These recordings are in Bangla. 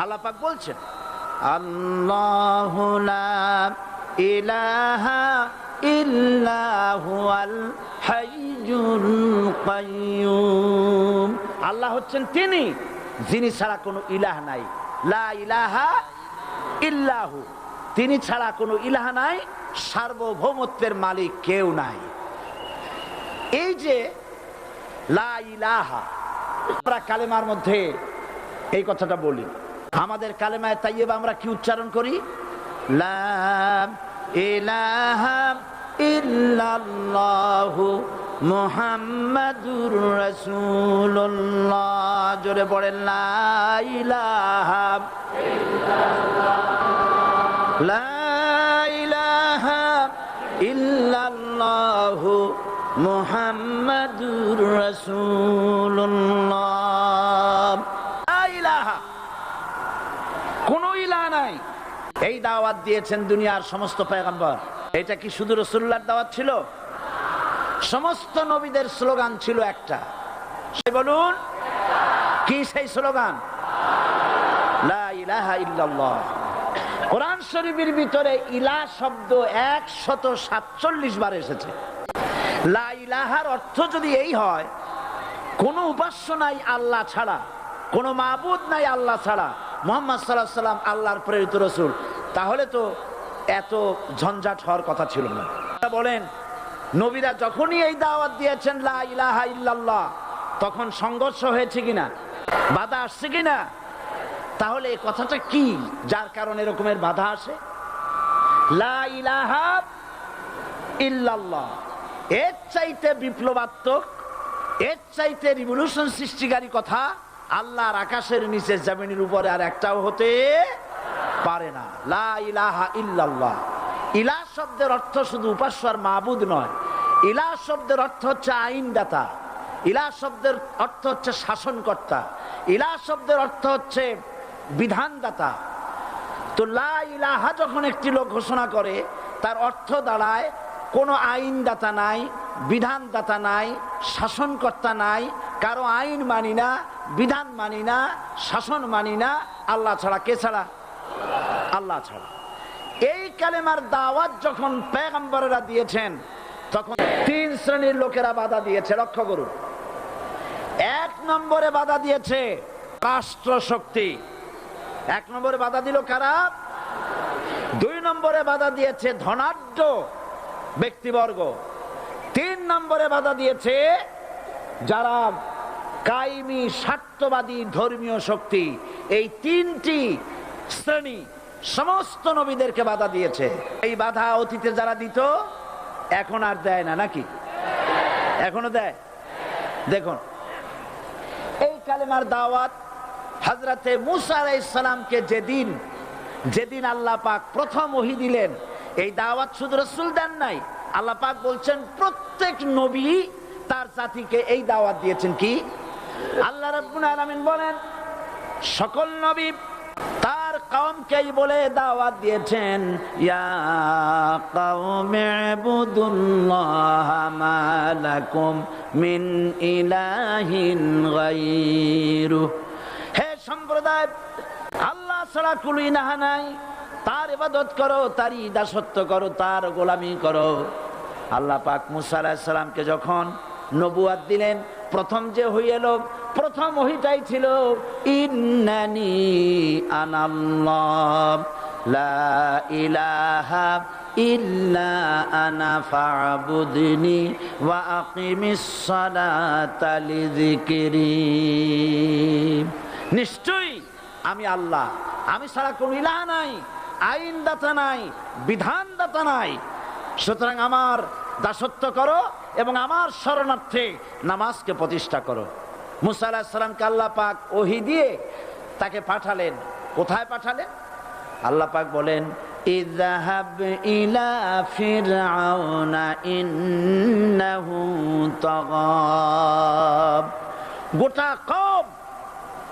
আল্লাহ পাক বলছেন আল্লাহ ইলাহা আল্লাহ হচ্ছেন তিনি যিনি ছাড়া কোনো ইলাহ নাই। লা ইলাহা ইল্লাহু। তিনি ছাড়া কোনো ইলাহা নাই সার্বভৌমত্বের মালিক কেউ নাই। এই যে লা ইলাহা আমরা কালেমার মধ্যে এই কথাটা বলি। আমাদের কালেমায় তাইয়েব আমরা কি উচ্চারণ করি? লা ইলাহা ইল্লাল্লাহু মুহাম্মাদুর রাসূলুল্লাহ। জোরে পড়েন লা ইলাহা ইল্লাল্লাহু লা ইলাহা কোন ইলাহ নাই। এই দাওয়াত দিয়েছেন দুনিয়ার সমস্ত পয়গম্বর। এটা কি শুধু রসুল্লাহর দাওয়াত ছিল? সমস্ত নবীদের স্লোগান ছিল একটা। সে বলুন, কি সেই স্লোগান? কোরআন শরীফের ভিতরে ইলা শব্দ একশত সাতচল্লিশ বার এসেছে। লা ইলাহার অর্থ যদি এই হয়, কোনো উপাস্য নাই আল্লাহ ছাড়া, কোনো মাবুদ নাই আল্লাহ ছাড়া। মোহাম্মদ সাল্লাহ সাল্লাম আল্লাহর প্রেরিত রসুল। তাহলে তো এত ঝঞ্ঝাট হওয়ার কথা ছিল না। বলেন, নবীরা যখনই এই দাওয়াত দিয়েছেন, লা ইল্লাল্লাহ, তখন সংঘর্ষ হয়েছে কিনা? বাধা আসছে কিনা? তাহলে এই কথাটা কি? যার কারণে এরকমের বাধা আসে? ইল্লাল্লাহ, এর চাইতে বিপ্লবাত্মক, এর চাইতে রিভলিউশন সৃষ্টিকারী কথা আল্লাহর আকাশের নিচে জমিনের উপরে আর একটাও হতে পারে না। লা ইলাহা ইল্লাল্লাহ। ইলা শব্দের অর্থ শুধু উপাস্য আর মাহবুদ নয়। ইলা শব্দের অর্থ হচ্ছে আইনদাতা। ইলা শব্দের অর্থ হচ্ছে শাসনকর্তা। ইলা শব্দের অর্থ হচ্ছে বিধানদাতা। তো লা ইলাহা যখন একটি লোক ঘোষণা করে, তার অর্থ দাঁড়ায় কোনো আইনদাতা নাই বিধানদাতা নাই, শাসনকর্তা নাই, কারও আইন মানি না, বিধান মানি না, শাসন মানি না, আল্লাহ ছাড়া কে ছাড়া? আল্লাহ ছাড়া। এই কালেমার দাওয়াত যখন পেগম্বরেরা দিয়েছেন, তখন তিন শ্রেণির লোকেরা বাধা দিয়েছে, লক্ষ্য করুন। এক নম্বরে বাধা দিয়েছে রাষ্ট্র শক্তি এক নম্বরে বাধা দিল কারা? দুই নম্বরে বাধা দিয়েছে ধনাঢ্য ব্যক্তিবর্গ। নম্বরে বাধা দিয়েছে যারা কাইমি স্বার্থবাদী, ধর্মীয় শক্তি, এই তিনটি শ্রেণি সমস্ত নবীদেরকে বাধা দিয়েছে। এই বাধা অতীতে যারা দিত, এখন আর দেয় না, নাকি? এখনও দেয়? দেখুন, এই কালেমার দাওয়াত হাজরাতে মুসা আলাইসালামকে যেদিন যেদিন আল্লাহ পাক প্রথম ওহি দিলেন, এই দাওয়াত শুধু রসুল দেন নাই আল্লাহ পাক বলছেন, প্রত্যেক নবী তার জাতিকে এই দাওয়াত দিয়েছেন কি? আল্লাহ রাব্বুল বলেন, সকল নবী তার কমকেই বলে দাওয়াত দিয়েছেন মিন ইলাহিন হে সম্প্রদায়, আল্লাহ ছাড়া কুলি নাহা নাই। তার ইবাদত করো, তারই দাসত্ব করো, তার গোলামি করো। আল্লাহ পাক মুসা আলাহিস সালামকে যখন নবুয়াত দিলেন, প্রথম যে হইল প্রথম ওহিটাই ছিল, ইন্নানি আনাল্লাহ, লা ইলাহা ইল্লা আনা ফাবুদনি ওয়া আকিমিস সালাতা লিযিকরি। নিশ্চয়ই আমি আল্লাহ, আমি ছাড়া কোন ইলাহ নাই। আইনদাতা নাই, বিধানদাতা নাই। সুতরাং আমার দাসত্ব করো এবং আমার শরণার্থে নামাজকে প্রতিষ্ঠা করো। মুসা আলাহিসাল্লামকে আল্লাহ পাক ওহি দিয়ে তাকে পাঠালেন। কোথায় পাঠালেন? আল্লাহ পাক বলেন গোটা কম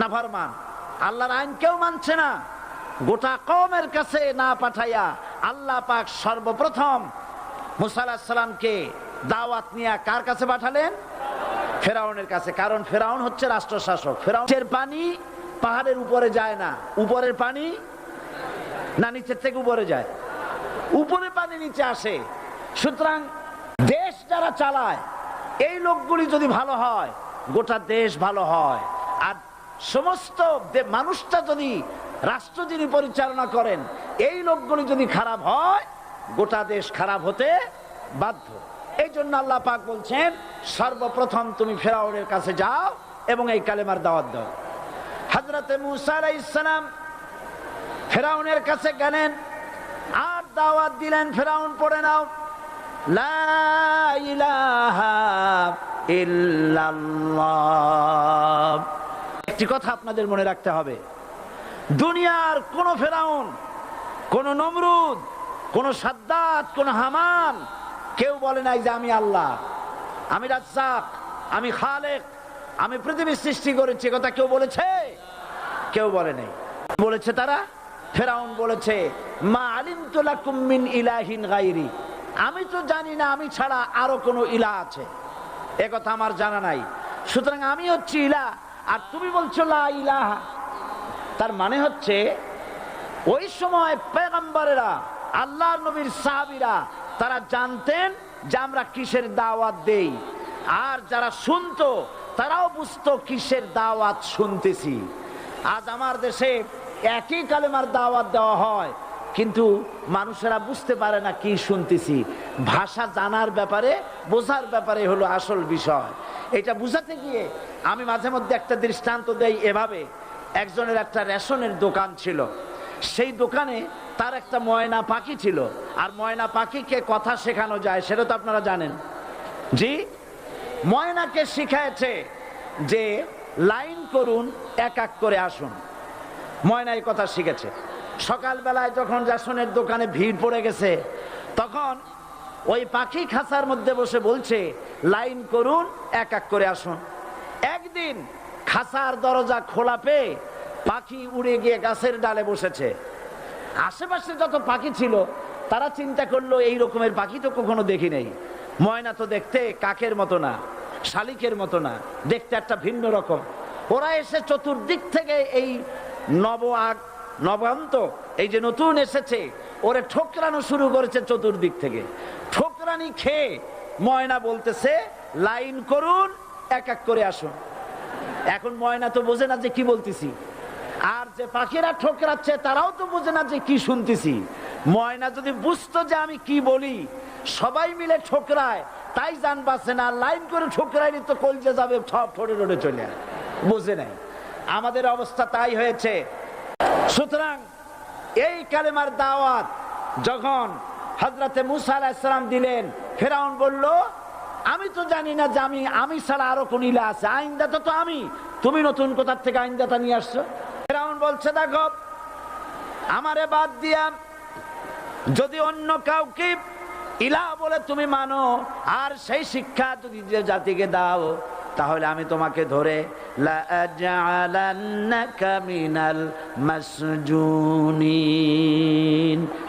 নাফরমান, আল্লাহর আইন কেউ মানছে না। গোটা কমের কাছে না পাঠাইয়া আল্লাহ পাক সর্বপ্রথম মুসাল্লাহামকে দাওয়াত নিয়ে কার কাছে পাঠালেন? ফেরাউনের কাছে। কারণ ফেরাউন হচ্ছে রাষ্ট্র শাসক ফেরাউনের পানি পাহাড়ের উপরে যায় না। উপরের পানি না নিচের থেকে উপরে যায়? উপরে পানি নিচে আসে। সুতরাং দেশ যারা চালায়, এই লোকগুলি যদি ভালো হয়, গোটা দেশ ভালো হয়। সমস্ত মানুষটা যদি রাষ্ট্র যিনি পরিচালনা করেন, এই লোকগুলি যদি খারাপ হয়, গোটা দেশ খারাপ হতে বাধ্য এই জন্য আল্লাহ পাক বলছেন, সর্বপ্রথম তুমি ফেরাউনের কাছে যাও এবং এই কালেমার দাওয়াত দাও হজরতে মুসা ইসলাম ফেরাউনের কাছে গেলেন, আর দাওয়াত দিলেন, ফেরাউন পড়ে নাও, লা ইলাহা ইল্লাল্লাহ। একটি কথা আপনাদের মনে রাখতে হবে। দুনিয়ার কোন ফেরাউন, কোন নমরুদ, কোন সাদ্দাত, কোন হামান, কেউ বলে নাই যে আমি আল্লাহ। আমি রাজ্জাক, আমি খালেক, আমি পৃথিবীর সৃষ্টি করেছি কথা কেউ বলেছে? কেউ বলে নাই। বলেছে তারা? ফেরাউন বলেছে, মা আলিম তোলাকুম মিন ইলাহিন গাইরি আমি তো জানি না, আমি ছাড়া আরও কোনো ইলা আছে। এ কথা আমার জানা নাই। সুতরাং আমি হচ্ছি ইলা। আর তুমি বলছো লা ইলাহা। তার মানে হচ্ছে, ওই সময় পেগম্বরেরা আল্লাহ নবীর সাহাবিরা, তারা জানতেন যে আমরা কিসের দাওয়াত দেই। আর যারা শুনতো, তারাও বুঝতো কিসের দাওয়াত শুনতেছি। আজ আমার দেশে একই কালেমার দাওয়াত দেওয়া হয়। কিন্তু মানুষেরা বুঝতে পারে না কি শুনতেছি। ভাষা জানার ব্যাপারে, বোঝার ব্যাপারে হলো আসল বিষয়। এটা বুঝাতে গিয়ে আমি মাঝে মধ্যে একটা দৃষ্টান্ত দেই এভাবে। একজনের একটা রেশনের দোকান ছিল। সেই দোকানে তার একটা ময়না পাখি ছিল। আর ময়না পাখিকে কথা শেখানো যায়, সেটা তো আপনারা জানেন। জি? ময়নাকে শিখাইছে যে, লাইন করুন, এক এক করে আসুন। ময়না এই কথা শিখেছে। সকালবেলায় যখন রেশনের দোকানে ভিড় পড়ে গেছে, তখন ওই পাখি খাঁচার মধ্যে বসে বলছে, লাইন করুন, এক এক করে আসুন। একদিন খাঁচার দরজা খোলা পেয়ে পাখি উড়ে গিয়ে গাছের ডালে বসেছে। আশেপাশে যত পাখি ছিল, তারা চিন্তা করল, এই রকমের পাখি তো কখনো দেখি নেই। ময়না তো দেখতে কাকের মতো না, শালিকের মতো না, দেখতে একটা ভিন্ন রকম। ওরা এসে চতুর্দিক থেকে এই নব আগ নবান্ত, এই যে নতুন এসেছে, ওরে ঠোকরানো শুরু করেছে চতুর্দিক থেকে। ঠোকরানি খেয়ে ময়না বলতেছে, লাইন করুন, এক এক করে আসুন। এখন ময়না তো বোঝে না যে কি বলতেছি। আর যে পাখিরা ঠোকরাচ্ছে, তারাও তো বোঝে না যে কি শুনতেছি। ময়না যদি বুঝতো যে আমি কি বলি, সবাই মিলে ঠোকরায়, তাই জান বাসে না, লাইন করে ঠোকরাইনি তো কলজে যাবে সব ঠোঁটে ঠোঁটে চলে। বোঝে নাই? আমাদের অবস্থা তাই হয়েছে সুতরাং এই কালেমার দাওয়াত যখন হজরতে মুসা আলাহিসাম দিলেন, ফেরাউন বলল, আমি তো জানি না যে আমি আমি ছাড়া আরও কোন ইলা আছে। আইনদাতা তো আমি। তুমি নতুন কোথার থেকে আইনদাতা নিয়ে আসছো? ফেরাউন বলছে, দেখো, আমারে বাদ দিয়া যদি অন্য কাউকে ইলা বলে তুমি মানো, আর সেই শিক্ষা যদি জাতিকে দাও তাহলে আমি তোমাকে ধরে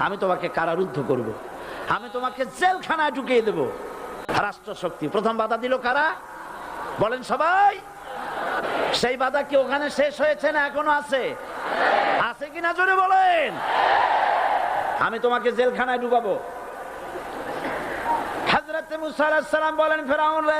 আমি তোমাকে কারারুদ্ধ করব। আমি তোমাকে জেলখানায় ঢুকিয়ে দেব। রাষ্ট্র শক্তি প্রথম বাধা দিল কারা? বলেন সবাই। সেই বাধা কি ওখানে শেষ হয়েছে না এখনও আছে? আছে কিনা জোরে বলেন। আমি তোমাকে জেলখানায় ঢুকাবো। হাজরতে মুসা আলাইহিস সালাম বলেন, ফেরাউন রে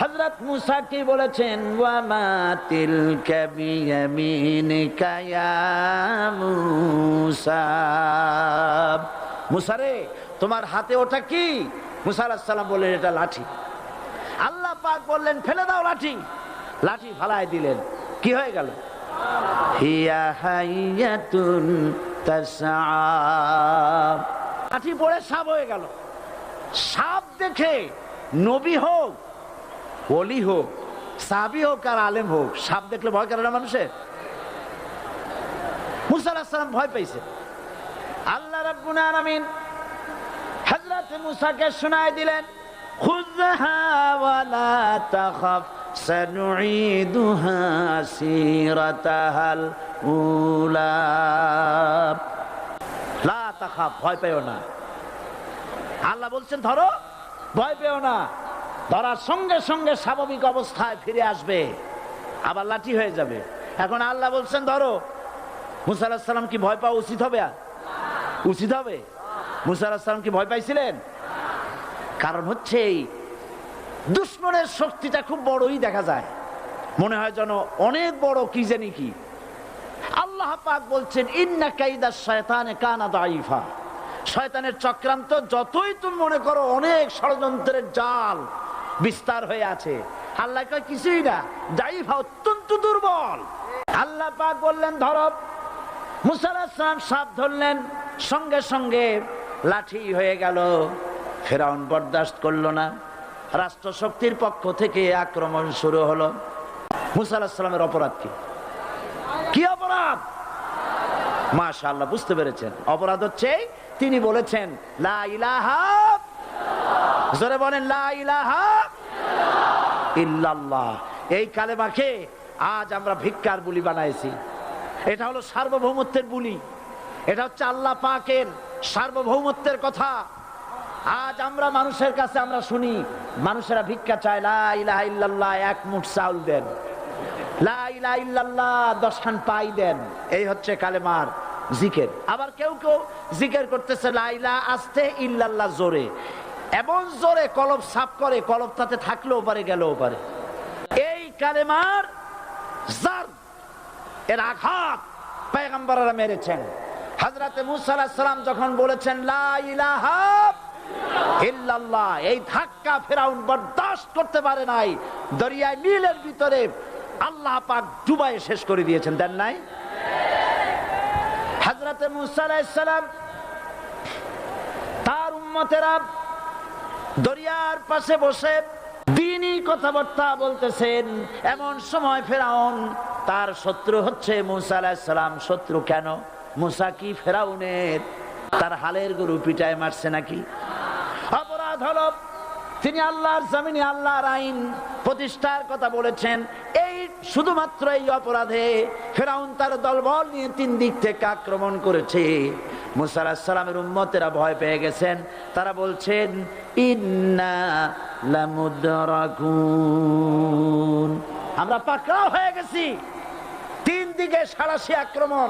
হযরত মুসা কি বলেছেন? ওয়া মা তিলকা মুসা। মুসা রে, তোমার হাতে ওটা কি? মুসা আলাইহিস সালাম বললেন, এটা লাঠি। আল্লাহ পাক বললেন, ফেলে দাও লাঠি। লাঠি ফালায় দিলেন। কি হয়ে গেল? লাঠি পড়ে সাপ হয়ে গেল। সাপ দেখে নবী হোক অলি হোক, সাবি হোক আর আলেম হোক, সাপ দেখলে ভয় করে না মানুষের? মুসা আলাহিসাম ভয় পাইছে। আল্লাহ রাব্বুল মুসাকে শোনায় দিলেন লা ভয় না। আল্লাহ বলছেন, ধরো, ভয় পেও না। ধরার সঙ্গে সঙ্গে স্বাভাবিক অবস্থায় ফিরে আসবে। আবার লাঠি হয়ে যাবে। এখন আল্লাহ বলছেন, ধরো, মুসা আলাহিসাল্লাম কি ভয় পাওয়া উচিত হবে আর? উচিত হবে। মুসা আলাহিসাল্লাম কি ভয় পাইছিলেন? কারণ হচ্ছে এই দুশ্মনের শক্তিটা খুব বড়ই দেখা যায়। মনে হয় যেন অনেক বড়, কি জানি কি। আল্লাহ পাক বলছেন, ইন্না কাইদা শয়তানে কানা দাইফা শয়তানের চক্রান্ত, যতই তুমি মনে করো, অনেক ষড়যন্ত্রের জাল। বিস্তার হয়ে আছে। আল্লাহ কয়, কিছুই না দাইফা অত্যন্ত দুর্বল। আল্লাহ পাক বললেন ধরব মুসালাম সাপ ধরলেন, সঙ্গে সঙ্গে লাঠি হয়ে গেল। ফেরাউন বরদাস্ত করল না। রাষ্ট্রশক্তির পক্ষ থেকে আক্রমণ শুরু হলো। মুসা আলাহিসাল্লামের অপরাধ কি? কি অপরাধ? মাশা আল্লাহ বুঝতে পেরেছেন। অপরাধ হচ্ছে, তিনি বলেছেন, লা ইলাহা জোরে বলেন, লা ইলাহা ইল্লাল্লাহ। এই কালেমাকে আজ আমরা ভিক্ষার বুলি বানাইছি। এটা হলো সার্বভৌমত্বের বুলি। এটা হচ্ছে আল্লাহ পাকের সার্বভৌমত্বের কথা। আজ আমরা মানুষের কাছে আমরা শুনি, মানুষেরা ভিক্ষা চায় ইল্লাল্লাহ, এক মুঠ চাউল দেন। দশখান পাই দেন। এই হচ্ছে কালেমার জিকের। আবার কেউ কেউ জিকের করতেছে, লা ইলাহা, আস্তে ইল্লাল্লাহ, জোরে। এমন জোরে কলব সাফ করে কলব তাতে থাকলেও পারে, গেলেও পারে। এই কালেমার জার, এর আঘাত পেগম্বররা মেরেছেন। হাজরাতে মুসা যখন বলেছেন ইল্লাল্লাহ এই ধাক্কা ফেরাউন বরদাস্ত করতে পারে নাই। দরিয়ায় নীলের ভিতরে আল্লাহ পাক ডুবাই শেষ করে দিয়েছেন, দেন নাই? হাজরাতে মুসা আলাইহিস তার উম্মতেরা দরিয়ার পাশে বসে দিনই কথাবার্তা বলতেছেন, এমন সময় ফেরাউন, তার শত্রু হচ্ছে মুসা আলাহিসাল্লাম শত্রু কেন? মুসা কি ফেরাউনের? তার হালের গরু পিটায় মারছে নাকি? অপরাধ হল, তিনি আল্লাহর জামিনে আল্লাহর আইন প্রতিষ্ঠার কথা বলেছেন। এই শুধুমাত্র এই অপরাধে ফেরাউন তার দলবল নিয়ে তিন দিক থেকে আক্রমণ করেছে। মুসালামের উম্মতেরা ভয় পেয়ে গেছেন। তারা বলছেন, ইন্না আমরা পাকড়াও হয়ে গেছি। তিন দিকে সাড়াশি আক্রমণ,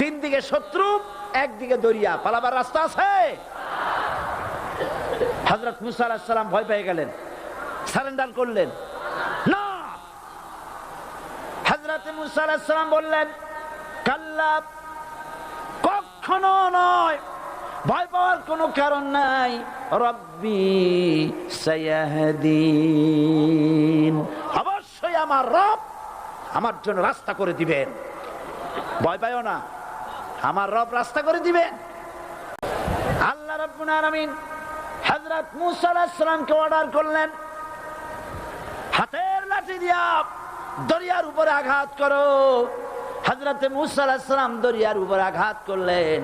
তিন দিকে শত্রু একদিকে দরিয়া। পালাবার রাস্তা আছে? হজরত মুসা আলাহিসাল্লাম ভয় পেয়ে গেলেন, সারেন্ডার করলেন। না! হজরত মুসা আলাহিসাল্লাম বললেন, কাল্লা কখনো নয়। ভয় পাওয়ার কোনো কারণ নাই। রব্বি সায়াহদিন। অবশ্যই আমার রব আমার জন্য রাস্তা করে দিবেন। ভয় পাইও না। আমার রব রাস্তা করে দিবেন। আল্লাহ রব্বুল আলামিন হযরত মুসা আলাইহিস সালামকে অর্ডার করলেন, হাতের লাঠি দিয়া দরিয়ার উপরে আঘাত করো। হযরতে মুসা আলাইহিস সালাম দরিয়ার উপরে আঘাত করলেন।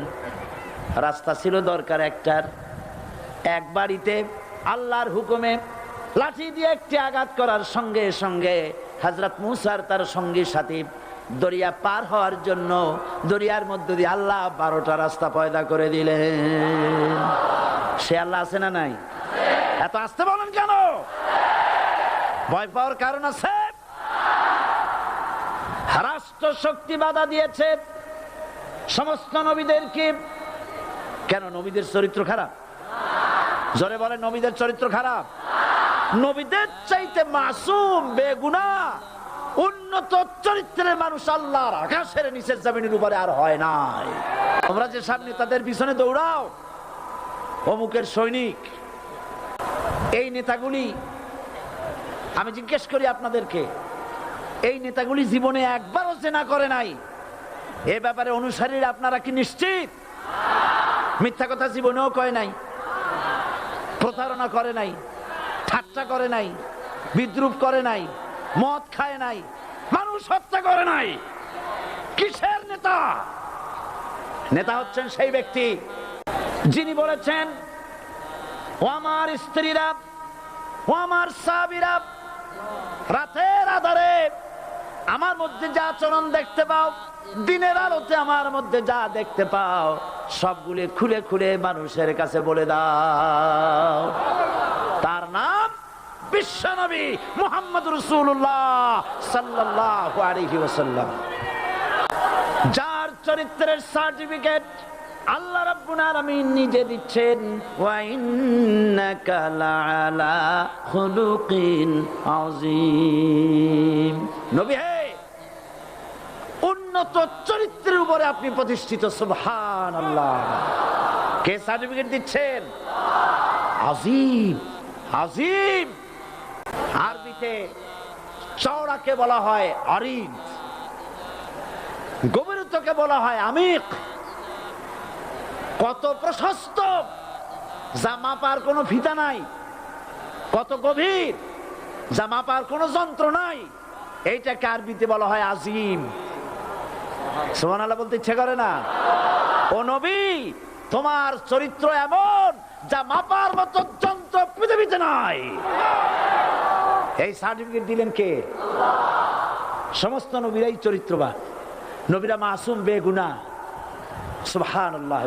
রাস্তা ছিল দরকার একটার। এক বাড়িতে আল্লাহর হুকুমে লাঠি দিয়ে একটি আঘাত করার সঙ্গে সঙ্গে হজরত মুসার তার সঙ্গী সাথী দরিয়া পার হওয়ার জন্য দরিয়ার মধ্য দিয়ে আল্লাহ বারোটা রাস্তা পয়দা করে দিলেন। সে আল্লাহ আছে না নাই? এত আসতে বলেন কেন? ভয় পাওয়ার কারণ আছে? রাষ্ট্র শক্তি বাধা দিয়েছে। সমস্ত নবীদেরকে। কেন? নবীদের চরিত্র খারাপ? জোরে বলে নবীদের চরিত্র খারাপ? নবীদের চাইতে মাসুম, বেগুনা, উন্নত চরিত্রের মানুষ আল্লাহর আকাশের নিচের জমিনের উপরে আর হয় নাই। তোমরা যে সামনে তাদের পিছনে দৌড়াও, অমুকের সৈনিক, এই নেতাগুলি, আমি জিজ্ঞেস করি আপনাদেরকে, এই নেতাগুলি জীবনে একবারও চেনা করে নাই। এ ব্যাপারে অনুসারীরা আপনারা কি নিশ্চিত? মিথ্যা কথা জীবনেও কয় নাই। প্রতারণা করে নাই। ঠাট্টা করে নাই। বিদ্রুপ করে নাই। মদ খায় নাই। মানুষ হত্যা করে নাই। কিসের নেতা? নেতা হচ্ছেন সেই ব্যক্তি যিনি বলেছেন, ও আমার স্ত্রীরা, ও আমার সাবিরা রাতের আধারে আমার মধ্যে যা আচরণ দেখতে পাও, দিনের আলোতে আমার মধ্যে যা দেখতে পাও, সবগুলি খুলে খুলে মানুষের কাছে বলে দাও। তার নাম বিশ্বনবী মোহাম্মদ রসুল্লাহ সাল্লাহ যার চরিত্রের সার্টিফিকেট আল্লাহ রাব্বুল আলামিন নিজে দিচ্ছেন, ওয়া ইন্নাকা নবী হে উন্নত চরিত্রের উপরে আপনি প্রতিষ্ঠিত, সুবহানাল্লাহ। কে সার্টিফিকেট দিচ্ছেন? আজিম আজিম। আরবিতে চওড়াকে বলা হয় অরিদ গভীরত্বকে বলা হয় আমিক। কত প্রশস্ত, যা মাপার কোনো ফিতা নাই। কত গভীর, যা মাপার কোনো যন্ত্র নাই। এইটাকে আরবিতে বলা হয় আজিম। সোমান আল্লাহ বলতে ইচ্ছে করে না। ও নবী, তোমার চরিত্র এমন যা মাপার মতো যন্ত্র পৃথিবীতে নাই। এই সার্টিফিকেট দিলেন কে? সমস্ত নবীরাই চরিত্রবান। নবীরা মাসুম বেগুনা। সোহান আল্লাহ